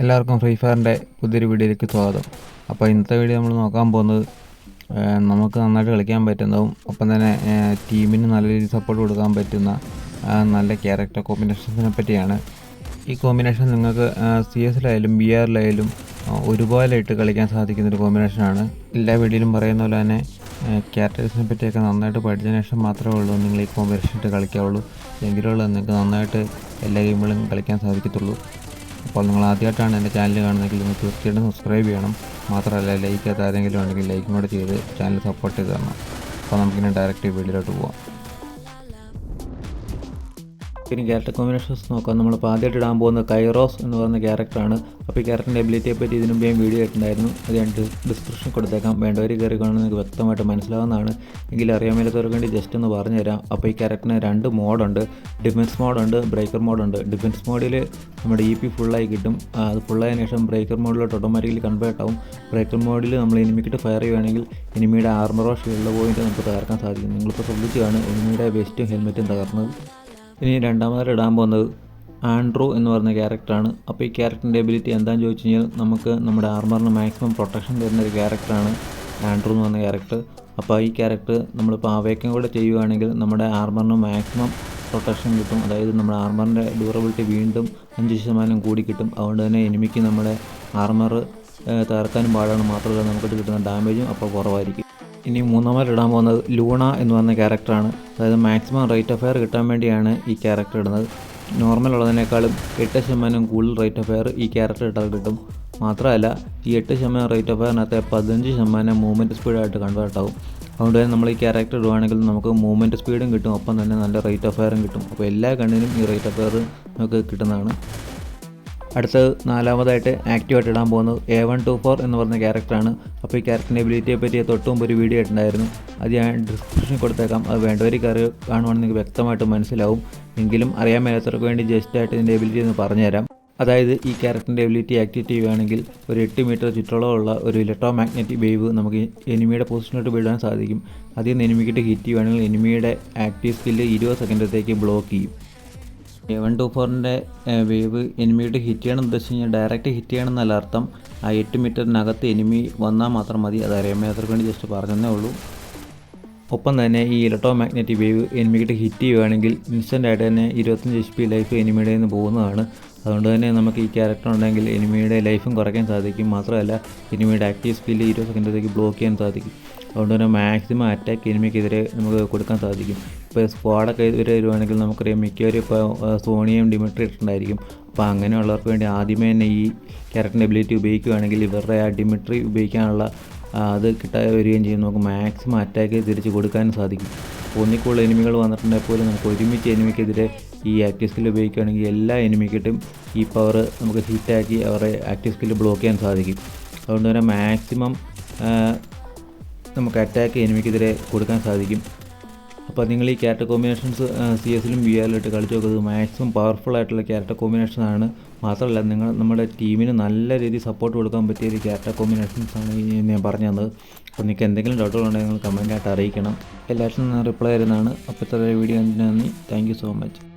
എല്ലാവർക്കും ഫ്രീ ഫയറിന്റെ പുതിയൊരു വീഡിയോയിലേക്ക് സ്വാഗതം. അപ്പോൾ ഇന്നത്തെ വീഡിയോ നമ്മൾ നോക്കാൻ പോകുന്നത് നമുക്ക് നന്നായിട്ട് കളിക്കാൻ പറ്റുന്നതും ഒപ്പം തന്നെ ടീമിന് നല്ല രീതിയിൽ സപ്പോർട്ട് കൊടുക്കാൻ പറ്റുന്ന നല്ല ക്യാരക്ടർ കോമ്പിനേഷൻസിനെ പറ്റിയാണ്. ഈ കോമ്പിനേഷൻ നിങ്ങൾക്ക് സി എസിലായാലും ബി ആറിലായാലും ഒരുപോലെ ഇട്ട് കളിക്കാൻ സാധിക്കുന്ന ഒരു കോമ്പിനേഷനാണ് എല്ലാ വീഡിയോയിലും പറയുന്ന പോലെ തന്നെ ക്യാരക്ടേഴ്സിനെ പറ്റിയൊക്കെ നന്നായിട്ട് പഠിച്ചതിന് ശേഷം മാത്രമേ ഉള്ളൂ നിങ്ങൾ ഈ കോമ്പിനേഷൻ ഇട്ട് കളിക്കാവുള്ളൂ. എങ്കിലുള്ളത് നിങ്ങൾക്ക് നന്നായിട്ട് എല്ലാ ഗെയിമുകളും കളിക്കാൻ സാധിക്കത്തുള്ളൂ. അപ്പോൾ നിങ്ങൾ ആദ്യമായിട്ടാണ് എന്റെ ചാനൽ കാണുന്നതെങ്കിൽ നിങ്ങൾ തീർച്ചയായിട്ടും സബ്സ്ക്രൈബ് ചെയ്യണം. മാത്രമല്ല ലൈക്ക് ചെയ്യാത്ത ആരെങ്കിലും ഉണ്ടെങ്കിൽ ലൈക്കും കൂടെ ചെയ്ത് ചാനൽ സപ്പോർട്ട് ചെയ്ത് തരണം. അപ്പോൾ നമുക്കിനി ഡയറക്റ്റ് വീഡിയോയിലോട്ട് പോവാം. ഇനി ക്യാരക്ടർ കോമ്പിനേഷൻസ് നോക്കാം. നമ്മൾ ആദ്യമായിട്ട് ഇടാൻ പോകുന്നത് കൈറോസ് എന്ന് പറയുന്ന ക്യാരക്ടറാണ് അപ്പോൾ ഈ ക്യാരക്ടറിന്റെ എബിലിറ്റിയെ പറ്റി ഇതിനു മുമ്പേ വീഡിയോ ഇട്ടുണ്ടായിരുന്നു അത് ഞാൻ ഡിസ്ക്രിപ്ഷൻ കൊടുത്തേക്കാം. വേണ്ടവർ കയറി കാണുന്നത് നിങ്ങൾക്ക് വ്യക്തമായിട്ട് മനസ്സിലാവുന്നതാണ്. എങ്കിലും അറിയാൻ മേലാത്തവർക്ക് വേണ്ടി ജസ്റ്റ് ഒന്ന് പറഞ്ഞുതരാം. അപ്പോൾ ഈ ക്യാരക്ടറിന് രണ്ട് മോഡുണ്ട് ഡിഫൻസ് മോഡുണ്ട് ബ്രേക്കർ മോഡുണ്ട് ഡിഫൻസ് മോഡിൽ നമ്മുടെ ഇ പി ഫുള്ളായി കിട്ടും. അത് ഫുള്ളായതിനു ശേഷം ബ്രേക്കർ മോഡിലോട്ട് ഓട്ടോമാറ്റിക്കലി കൺവേർട്ട് ആവും. ബ്രേക്കർ മോഡിൽ നമ്മൾ എനിമിക്കിട്ട് ഫയർ ചെയ്യുകയാണെങ്കിൽ എനിമിയുടെ ആർമറോ ഷീൽഡോ പോയിട്ട് നമുക്ക് തകർക്കാൻ സാധിക്കും. നിങ്ങളിപ്പോൾ ശ്രദ്ധിച്ചാണ് എനിമിയുടെ വെസ്റ്റും ഹെൽമെറ്റും തകർന്നത്. ഇനി രണ്ടാമതായിട്ട് ഇടാൻ പോകുന്നത് ആൻഡ്രോ എന്ന് പറയുന്ന ക്യാരക്ടറാണ്. അപ്പോൾ ഈ ക്യാരക്ടറിന്റെ എബിലിറ്റി എന്താണെന്ന് ചോദിച്ചു കഴിഞ്ഞാൽ നമുക്ക് നമ്മുടെ ആർമറിന് മാക്സിമം പ്രൊട്ടക്ഷൻ തരുന്ന ഒരു ക്യാരക്ടറാണ് ആൻഡ്രോ എന്ന് പറയുന്ന ക്യാരക്ടർ അപ്പോൾ ഈ ക്യാരക്ടർ നമ്മളിപ്പോൾ അവേക്കം കൂടെ ചെയ്യുകയാണെങ്കിൽ നമ്മുടെ ആർമറിന് മാക്സിമം പ്രൊട്ടക്ഷൻ കിട്ടും. അതായത് നമ്മുടെ ആർമറിന്റെ ഡ്യൂറബിലിറ്റി വീണ്ടും അഞ്ച് ശതമാനം കൂടി കിട്ടും. അതുകൊണ്ട് തന്നെ എനിമിക്ക് നമ്മുടെ ആർമർ തകർക്കാനും പാടാണ് മാത്രമല്ല നമുക്ക് കിട്ടുന്ന ഡാമേജും അപ്പോൾ കുറവായിരിക്കും. ഇനി മൂന്നാമത് ഇടാൻ പോകുന്നത് ലൂണ എന്ന് പറഞ്ഞ ക്യാരക്ടറാണ് അതായത് മാക്സിമം റേറ്റ് ഓഫ് ഫയർ കിട്ടാൻ വേണ്ടിയാണ് ഈ ക്യാരക്ടർ ഇടുന്നത്. നോർമൽ ഉള്ളതിനേക്കാളും എട്ട് ശതമാനം കൂടുതൽ റേറ്റ് ഓഫ് ഫയർ ഈ ക്യാരക്ടർ ഇട്ടാൽ കിട്ടും. മാത്രമല്ല ഈ എട്ട് ശതമാനം റേറ്റ് ഓഫ് ഫയറിനകത്ത് പതിനഞ്ച് ശതമാനം മൂവ്മെന്റ് സ്പീഡായിട്ട് കൺവേർട്ട് ആവും. അതുകൊണ്ട് തന്നെ നമ്മൾ ഈ ക്യാരക്ടർ ഇടുവാണെങ്കിൽ നമുക്ക് മൂവ്മെന്റ് സ്പീഡും കിട്ടും. ഒപ്പം തന്നെ നല്ല റേറ്റ് ഓഫ് ഫയറും കിട്ടും. അപ്പോൾ എല്ലാ കണ്ണിനും ഈ റേറ്റ് ഓഫ് ഫയർ നമുക്ക് കിട്ടുന്നതാണ്. അടുത്തത് നാലാമതായിട്ട് ആക്റ്റീവായിട്ട് ഇടാൻ പോകുന്നത് എ വൺ ടു ഫോർ എന്ന് പറഞ്ഞ ക്യാരക്ടറാണ്. അപ്പോൾ ഈ ക്യാരക്ടറിന്റെ എബിലിറ്റിയെ പറ്റി തൊട്ട് മുമ്പ് ഒരു വീഡിയോ ഇട്ടുണ്ടായിരുന്നു അത് ഞാൻ ഡിസ്ക്രിപ്ഷനിൽ കൊടുത്തേക്കാം. അത് വേണ്ടവർ കയറി കാണുവാണെങ്കിൽ നിങ്ങൾക്ക് വ്യക്തമായിട്ട് മനസ്സിലാവും. എങ്കിലും അറിയാൻ മേലാത്തവർക്ക് വേണ്ടി ജസ്റ്റ് ആയിട്ട് ഇതിന്റെ എബിലിറ്റി ഒന്ന് പറഞ്ഞുതരാം. അതായത് ഈ ക്യാരക്ടറിന്റെ എബിലിറ്റി ആക്ടിവേറ്റ് ചെയ്യുകയാണെങ്കിൽ ഒരു എട്ട് മീറ്റർ ചുറ്റളവുള്ള ഒരു ഇലക്ട്രോ മാഗ്നറ്റിക് വേവ് നമുക്ക് എനിമിയുടെ പൊസിഷനിലോട്ട് വിടാൻ സാധിക്കും. അതിൽ നിന്ന് എനിമിക്കിട്ട് ഹിറ്റ് ചെയ്യുകയാണെങ്കിൽ എനിമിയുടെ ആക്റ്റീവ് സ്കില്ല് ഇരുപത് സെക്കൻഡത്തേക്ക് ബ്ലോക്ക് ചെയ്യും. എ വൺ ടു ഫോറിന്റെ വേവ് എനിമിയുടെ ഹിറ്റ് ചെയ്യണം വെച്ച് കഴിഞ്ഞാൽ ഡയറക്റ്റ് ഹിറ്റ് ചെയ്യണം അർത്ഥം. ആ എട്ട് മീറ്ററിനകത്ത് എനിമി വന്നാൽ മാത്രം മതി. അത് അറിയാൻ മേലത്തർക്ക് വേണ്ടി ജസ്റ്റ് പറഞ്ഞതേ ഉള്ളൂ. ഒപ്പം തന്നെ ഈ ഇലക്ട്രോ മാഗ്നറ്റിക് വേവ് എനിമിക്കിട്ട് ഹിറ്റ് ചെയ്യുകയാണെങ്കിൽ ഇൻസ്റ്റന്റ് ആയിട്ട് തന്നെ ഇരുപത്തഞ്ച് എച്ച് പി ലൈഫ് എനിമിയുടെ നിന്ന് പോകുന്നതാണ്. അതുകൊണ്ട് തന്നെ നമുക്ക് ഈ ക്യാരക്ടർ ഉണ്ടെങ്കിൽ എനിമിയുടെ ലൈഫും കുറയ്ക്കാൻ സാധിക്കും. മാത്രമല്ല എനിമിയുടെ ആക്റ്റീവ് സ്കില്ല് ഇരുപത് സെക്കൻഡത്തേക്ക് ബ്ലോക്ക് ചെയ്യാൻ സാധിക്കും. അതുകൊണ്ട് തന്നെ മാക്സിമം അറ്റാക്ക് എനിമിക്കെതിരെ നമുക്ക് കൊടുക്കാൻ സാധിക്കും. ഇപ്പോൾ സ്ക്വാഡൊക്കെ ഇതുവരെ വരുവാണെങ്കിൽ നമുക്കറിയാം മിക്കവരും ഇപ്പോൾ സോണിയും ഡിമിട്രി ഇട്ടിട്ടുണ്ടായിരിക്കും. അപ്പോൾ അങ്ങനെയുള്ളവർക്ക് വേണ്ടി ആദ്യമേ തന്നെ ഈ ക്യാരക്ടറിന്റെ എബിലിറ്റി ഉപയോഗിക്കുകയാണെങ്കിൽ ഇവരുടെ ആ ഡിമിട്രി ഉപയോഗിക്കാനുള്ള അത് കിട്ടാതെ വരികയും ചെയ്യും. നമുക്ക് മാക്സിമം അറ്റാക്ക് തിരിച്ച് കൊടുക്കാനും സാധിക്കും. ഒന്നിക്കുള്ള എനിമികൾ വന്നിട്ടുണ്ടെങ്കിൽ പോലും നമുക്ക് ഒരുമിച്ച് എനിമിക്കെതിരെ ഈ ആക്റ്റീവ് സ്കില്ല് ഉപയോഗിക്കുകയാണെങ്കിൽ എല്ലാ എനിമിക്കിട്ടും ഈ പവർ നമുക്ക് ഹിറ്റാക്കി അവരുടെ ആക്റ്റീവ് സ്കില്ല് ബ്ലോക്ക് ചെയ്യാൻ സാധിക്കും. അതുകൊണ്ട് തന്നെ മാക്സിമം നമുക്ക് അറ്റാക്ക് എനിമിക്കെതിരെ കൊടുക്കാൻ സാധിക്കും. അപ്പോൾ നിങ്ങൾ ഈ ക്യാരക്ടർ കോമ്പിനേഷൻസ് സി എസിലും വി ആറിലിട്ട് കളിച്ച് നോക്കുന്നത് മാക്സിമം പവർഫുൾ ആയിട്ടുള്ള ക്യാരക്ടർ കോമ്പിനേഷൻ ആണ്. മാത്രമല്ല നിങ്ങൾ നമ്മുടെ ടീമിന് നല്ല രീതിയിൽ സപ്പോർട്ട് കൊടുക്കാൻ പറ്റിയ ഒരു ക്യാരക്ടർ കോമ്പിനേഷൻസ് ആണ് ഞാൻ പറഞ്ഞു തന്നത്. അപ്പോൾ നിങ്ങൾക്ക് എന്തെങ്കിലും ഡൗട്ടുകളുണ്ടെങ്കിൽ നിങ്ങൾ കമന്റായിട്ട് അറിയിക്കണം. എല്ലാവർക്കും റിപ്ലൈ തരുന്നതാണ്. അപ്പോൾ ഇത്ര വീഡിയോ നന്ദി. Thank so much